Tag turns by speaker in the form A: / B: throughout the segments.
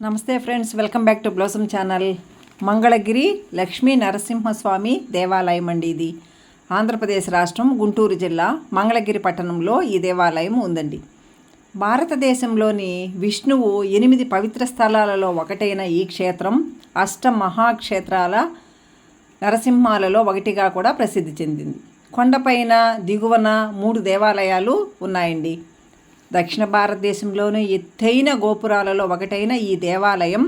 A: నమస్తే friends welcome back to blossom channel. Mangalagiri Lakshmi Narasimhaswamy దేవాలయం అండి ఇది. ఆంధ్రప్రదేశ్ రాష్ట్రం గుంటూరు జిల్లా మంగళగిరి పట్టణంలో ఈ దేవాలయం ఉందండి. భారతదేశంలోని విష్ణువు ఎనిమిది పవిత్ర స్థలాలలో ఒకటైన ఈ క్షేత్రం అష్ట మహాక్షేత్రాల నరసింహాలలో ఒకటిగా కూడా ప్రసిద్ధి చెందింది. కొండపైన దిగువన మూడు దేవాలయాలు ఉన్నాయండి. దక్షిణ భారతదేశంలోని ఎత్తైన గోపురాలలో ఒకటైన ఈ దేవాలయం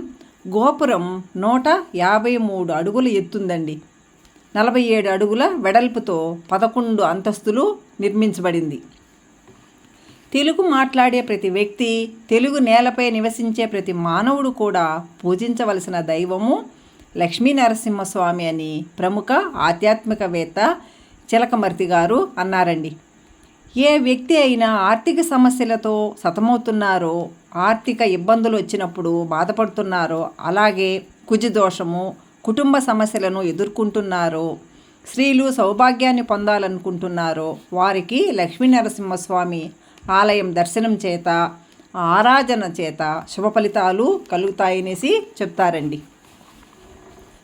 A: గోపురం నూట యాభై మూడు అడుగులు ఎత్తుందండి. నలభై ఏడు అడుగుల వెడల్పుతో పదకొండు అంతస్తులు నిర్మించబడింది. తెలుగు మాట్లాడే ప్రతి వ్యక్తి తెలుగు నేలపై నివసించే ప్రతి మానవుడు కూడా పూజించవలసిన దైవము లక్ష్మీ నరసింహస్వామి అని ప్రముఖ ఆధ్యాత్మికవేత్త చిలకమర్తి గారు అన్నారండి. ఏ వ్యక్తి అయినా ఆర్థిక సమస్యలతో సతమవుతున్నారో ఆర్థిక ఇబ్బందులు వచ్చినప్పుడు బాధపడుతున్నారో అలాగే కుజదోషము కుటుంబ సమస్యలను ఎదుర్కొంటున్నారో స్త్రీలు సౌభాగ్యాన్ని పొందాలనుకుంటున్నారో వారికి లక్ష్మీ నరసింహస్వామి ఆలయం దర్శనం చేత ఆరాధన చేత శుభ ఫలితాలు కలుగుతాయనేసి చెప్తారండి.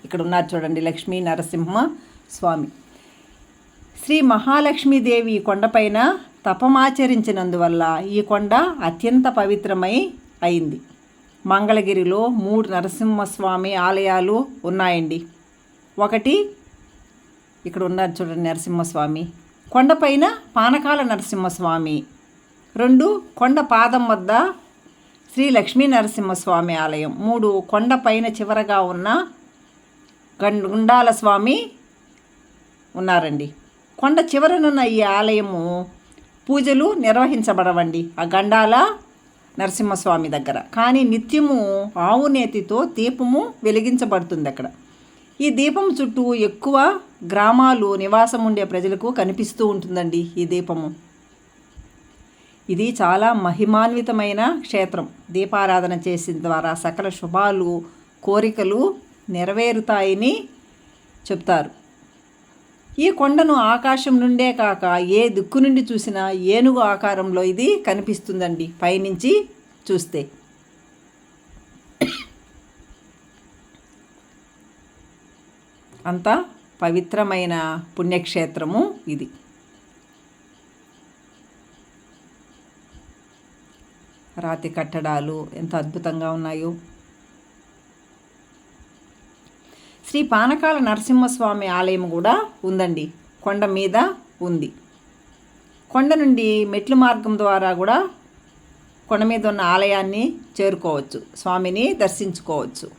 A: ఇక్కడ ఉన్నారు చూడండి లక్ష్మీ నరసింహ స్వామి. శ్రీ మహాలక్ష్మీదేవి కొండపైన తపమాచరించినందువల్ల ఈ కొండ అత్యంత పవిత్రమై అయింది. మంగళగిరిలో మూడు నరసింహస్వామి ఆలయాలు ఉన్నాయండి. ఒకటి ఇక్కడ ఉన్నారు చూడండి నరసింహస్వామి. కొండపైన పానకాల నరసింహస్వామి. రెండు కొండ పాదం వద్ద శ్రీ లక్ష్మీ నరసింహస్వామి ఆలయం. మూడు కొండపైన చివరగా ఉన్న గండాల గుండాల స్వామి ఉన్నారండి. కొండ చివరనున్న ఈ ఆలయము పూజలు నిర్వహించబడవండి. ఆ గండాల నరసింహస్వామి దగ్గర. కానీ నిత్యము ఆవు నేతితో దీపము వెలిగించబడుతుంది అక్కడ. ఈ దీపం చుట్టూ ఎక్కువ గ్రామాలు నివాసం ఉండే ప్రజలకు కనిపిస్తూ ఉంటుందండి ఈ దీపము. ఇది చాలా మహిమాన్వితమైన క్షేత్రం. దీపారాధన చేసిన ద్వారా సకల శుభాలు కోరికలు నెరవేరుతాయని చెప్తారు. ఈ కొండను ఆకాశం నుండే కాక ఏ దిక్కు నుండి చూసినా ఏనుగు ఆకారంలో ఇది కనిపిస్తుందండి. పైనుంచి చూస్తే. అంత పవిత్రమైన పుణ్యక్షేత్రము ఇది. రాతి కట్టడాలు ఎంత అద్భుతంగా ఉన్నాయో. శ్రీ పానకాల నరసింహస్వామి ఆలయం కూడా ఉందండి. కొండ మీద ఉంది. కొండ నుండి మెట్లు మార్గం ద్వారా కూడా కొండ మీద ఉన్న ఆలయాన్ని చేరుకోవచ్చు. స్వామిని దర్శించుకోవచ్చు.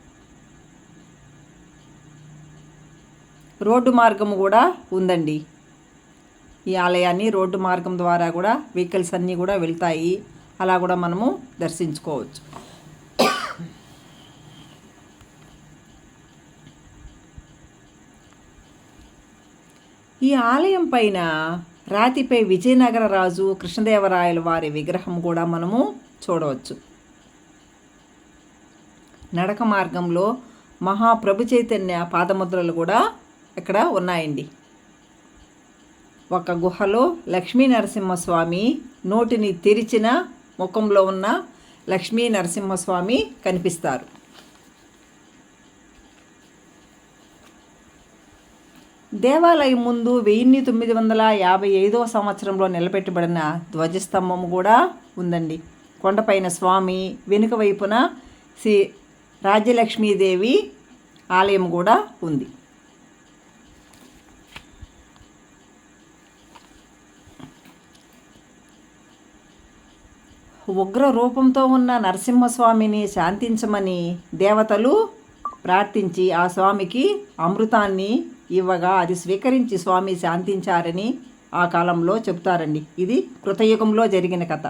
A: రోడ్డు మార్గం కూడా ఉందండి. ఈ ఆలయాన్ని రోడ్డు మార్గం ద్వారా కూడా వెహికల్స్ అన్నీ కూడా వెళ్తాయి. అలా కూడా మనము దర్శించుకోవచ్చు. ఈ ఆలయం పైన రాతిపై విజయనగర రాజు కృష్ణదేవరాయల వారి విగ్రహం కూడా మనము చూడవచ్చు. నడక మార్గంలో మహాప్రభు చైతన్య పాదముద్రలు కూడా ఇక్కడ ఉన్నాయండి. ఒక గుహలో లక్ష్మీ నరసింహస్వామి నోటిని తెరిచిన ముఖంలో ఉన్న లక్ష్మీ నరసింహస్వామి కనిపిస్తారు. దేవాలయం ముందు వెయ్యిన్ని తొమ్మిది వందల యాభై ఐదవ సంవత్సరంలో నిలబెట్టబడిన ధ్వజస్తంభం కూడా ఉందండి. కొండపైన స్వామి వెనుక వైపున శ్రీ రాజ్యలక్ష్మీదేవి ఆలయం కూడా ఉంది. ఉగ్ర రూపంతో ఉన్న నరసింహస్వామిని శాంతించమని దేవతలు ప్రార్థించి ఆ స్వామికి అమృతాన్ని ఇవ్వగా అది స్వీకరించి స్వామి శాంతించారని ఆ కాలంలో చెప్తారండి. ఇది కృతయుగంలో జరిగిన కథ.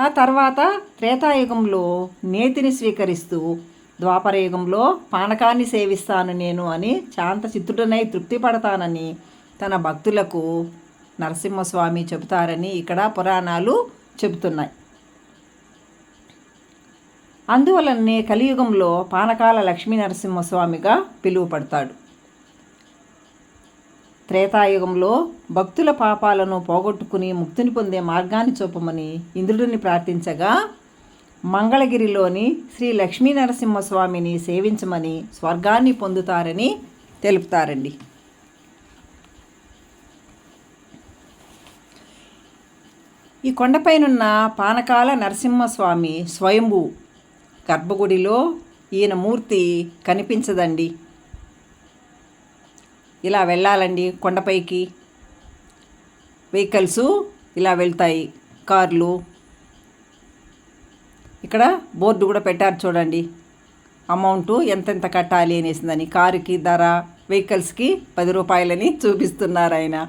A: ఆ తర్వాత త్రేతాయుగంలో నేతిని స్వీకరిస్తూ ద్వాపరయుగంలో పానకాన్ని సేవిస్తాను నేను అని శాంత చిత్తుడనై తృప్తి పడతానని తన భక్తులకు నరసింహస్వామి చెబుతారని ఇక్కడ పురాణాలు చెబుతున్నాయి. అందువలనే కలియుగంలో పానకాల లక్ష్మీ నరసింహస్వామిగా పిలువపడతాడు త్రేతాయుగంలో భక్తుల పాపాలను పోగొట్టుకుని ముక్తిని పొందే మార్గాన్ని చూపమని ఇంద్రుడిని ప్రార్థించగా మంగళగిరిలోని శ్రీ లక్ష్మీ నరసింహస్వామిని సేవించమని స్వర్గాన్ని పొందుతారని తెలుపుతారండి. ఈ కొండపైనున్న పానకాల నరసింహస్వామి స్వయంభూ గర్భగుడిలో ఈయన మూర్తి కనిపించదండి. ఇలా వెళ్ళాలండి కొండపైకి. వెహికల్స్ ఇలా వెళ్తాయి కార్లు. ఇక్కడ బోర్డు కూడా పెట్టారు చూడండి. అమౌంట్ ఎంతెంత కట్టాలి అనేసిందని కారుకి ధర వెహికల్స్కి పది రూపాయలని చూపిస్తున్నారు ఆయన.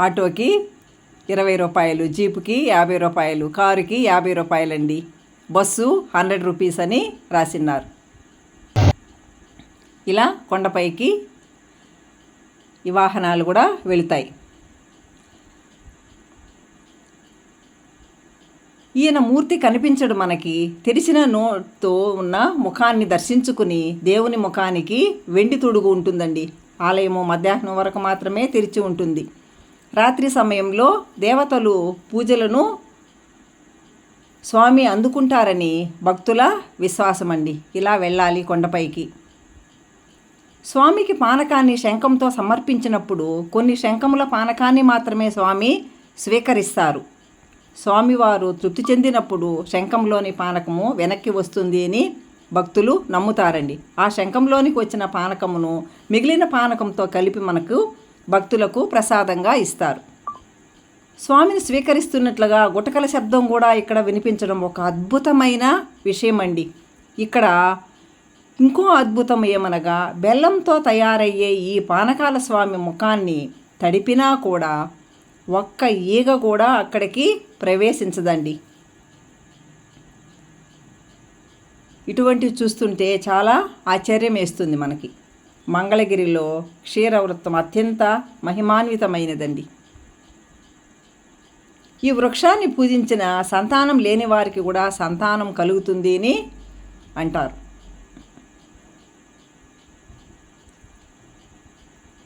A: ఆటోకి ఇరవై రూపాయలు జీపుకి యాభై రూపాయలు కారుకి యాభై రూపాయలండి. బస్సు హండ్రెడ్ రూపీస్ అని రాసిన్నారు. ఇలా కొండపైకి ఈ వాహనాలు కూడా వెళుతాయి. ఈయన మూర్తి కనిపించడు మనకి. తెరిచిన నోట్తో ఉన్న ముఖాన్ని దర్శించుకుని దేవుని ముఖానికి వెండి తొడుగు ఉంటుందండి. ఆలయము మధ్యాహ్నం వరకు మాత్రమే తెరిచి ఉంటుంది. రాత్రి సమయంలో దేవతలు పూజలను స్వామి అందుకుంటారని భక్తుల విశ్వాసమండి. ఇలా వెళ్ళాలి కొండపైకి. స్వామికి పానకాన్ని శంఖంతో సమర్పించినప్పుడు కొన్ని శంఖముల పానకాన్ని మాత్రమే స్వామి స్వీకరిస్తారు. స్వామివారు తృప్తి చెందినప్పుడు శంఖంలోని పానకము వెనక్కి వస్తుంది అని భక్తులు నమ్ముతారండి. ఆ శంఖంలోనికి వచ్చిన పానకమును మిగిలిన పానకంతో కలిపి మనకు భక్తులకు ప్రసాదంగా ఇస్తారు. స్వామిని స్వీకరిస్తున్నట్లుగా గుటకల శబ్దం కూడా ఇక్కడ వినిపించడం ఒక అద్భుతమైన విషయం అండి ఇక్కడ ఇంకో అద్భుతం ఏమనగా బెల్లంతో తయారయ్యే ఈ పానకాల స్వామి ముఖాన్ని తడిపినా కూడా ఒక్క ఈగ కూడా అక్కడికి ప్రవేశించదండి. ఇటువంటివి చూస్తుంటే చాలా ఆశ్చర్యం వేస్తుంది మనకి. మంగళగిరిలో క్షీరవృత్తం అత్యంత మహిమాన్వితమైనదండి. ఈ వృక్షాన్ని పూజించిన సంతానం లేని వారికి కూడా సంతానం కలుగుతుంది అని అంటారు.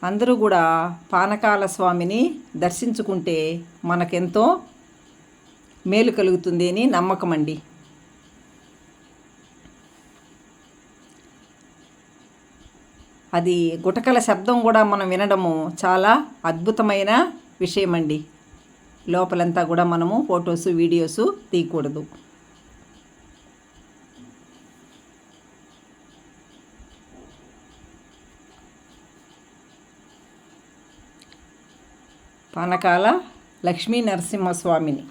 A: అందరూ కూడా పానకాల స్వామిని దర్శించుకుంటే మనకెంతో మేలు కలుగుతుంది అని నమ్మకం అండి. అది గుటకల శబ్దం కూడా మనం వినడము చాలా అద్భుతమైన విషయం అండి లోపలంతా కూడా మనము ఫొటోస్ వీడియోస్ తీయకూడదు. పానకాల లక్ష్మీ నరసింహస్వామిని.